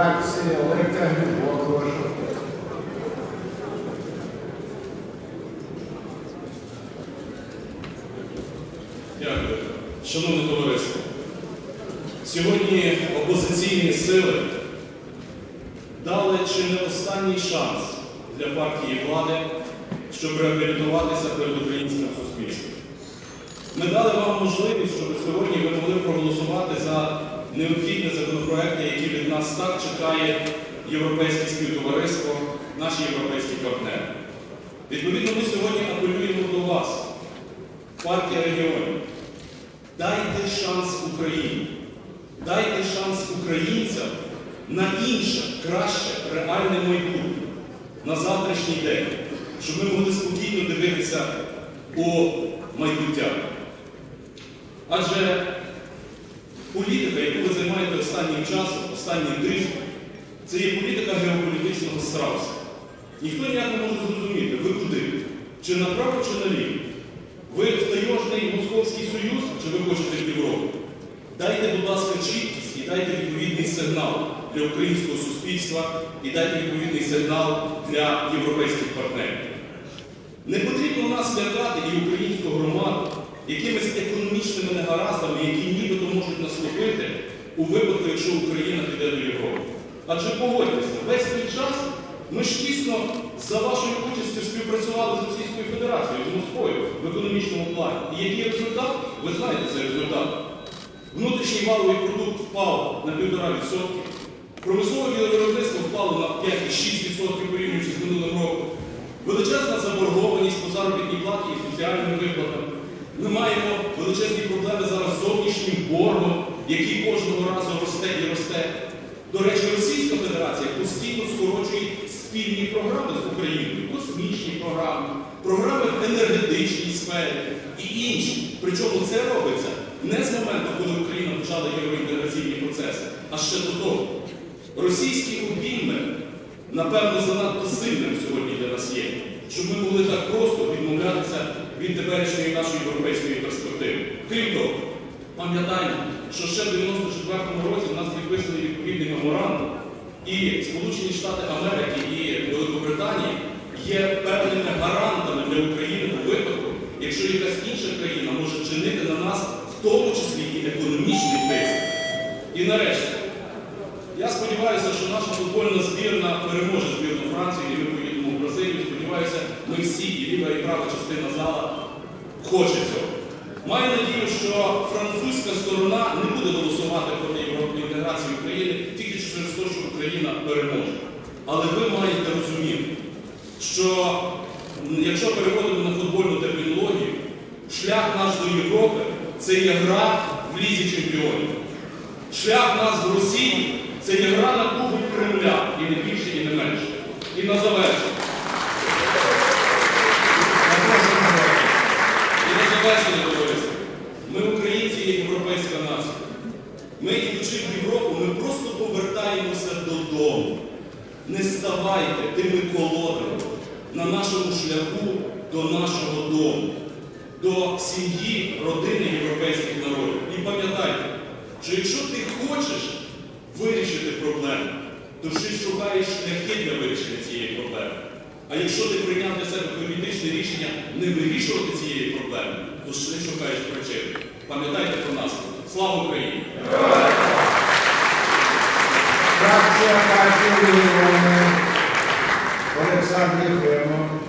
фракції Олег Тягнебок, прошу. Дякую. Шановне товариство, сьогодні опозиційні сили дали чи не останній шанс для партії влади, щоб реабілітуватися перед українським суспільством. Ми дали вам можливість, щоб сьогодні ви могли проголосувати за необхідні законопроекти, які від нас так чекає європейське співтовариство, наші європейські партнери. Відповідно, ми сьогодні апелюємо до вас, партія регіонів. Дайте шанс Україні. Дайте шанс українцям на інше, краще, реальне майбутнє, на завтрашній день, щоб ми могли спокійно дивитися у майбуття. Адже політика, яку ви займаєте останнім часом, останнім тижнем, це є політика геополітичного страуса. Ніхто ніяк не може зрозуміти, ви куди? Чи направо, чи наліво? Ви в таєжний Московський Союз, чи ви хочете в Європу? Дайте, будь ласка, чіткість і дайте відповідний сигнал для українського суспільства і дайте відповідний сигнал для європейських партнерів. Не потрібно нас лякати і українську громаду якимись економічними негараздами, які нібито випадку, якщо Україна піде до Європи. Адже погодьтеся, весь цей час ми ж тісно за вашою участю співпрацювали з Російською Федерацією, з Москвою в економічному плані. І який результат? Ви знаєте цей результат. Внутрішній валовий продукт впав на 1,5%. Промислове виробництво впало на 5,6% порівнюючи з минулим роком. Величезна заборгованість по заробітній платі і соціальним виплатам. Ми маємо величезні проблеми зараз з зовнішнім боргом, який кожного разу росте і росте. До речі, Російська Федерація постійно скорочує спільні програми з Україною, космічні програми, програми в енергетичній сфері і інші. Причому це робиться не з моменту, коли Україна почала євроінтеграційні процеси, а ще до того. Російські обійми, напевно, занадто сильним сьогодні для нас є, щоб ми могли так просто відмовлятися від теперішньої нашої європейської перспективи. Крім того, пам'ятаємо, що ще в 94-му році в нас підписаний відповідний меморандум, і Сполучені Штати Америки і Великобританія є певними гарантами для України у випадку, якщо якась інша країна може чинити на нас, в тому числі і економічний тиск. І нарешті, я сподіваюся, що наша футбольна збірна переможе збірну Франції, і ми поїдемо в Бразилію. Сподіваюся, ми всі, і ліва, і права частина зала, хоче цього. Маю надію, що французька сторона не буде голосувати проти європейської інтеграції України тільки через те, що Україна переможе. Але ви маєте розуміти, що якщо переходимо на футбольну термінологію, шлях наш до Європи це є гра в лізі чемпіонів. Шлях нас в Росії це є гра на Кубок Кремля, і не більше, і не менше. І на завершення. І на завершення товариство. Ми українці є європейська нація. Ми, йдучи в Європу, ми просто повертаємося додому. Не ставайте тими колодами на нашому шляху до нашого дому, до сім'ї, родини європейських народів. І пам'ятайте, що якщо ти хочеш вирішити проблему, то ти шукаєш шляхи для вирішення цієї проблеми. А якщо ти прийняв для себе політичне рішення не вирішувати цієї проблеми, то ти шукаєш причини. Пам'ятайте про нас. Слава Україні! Фракція партії регіонів Олександр Єфремов.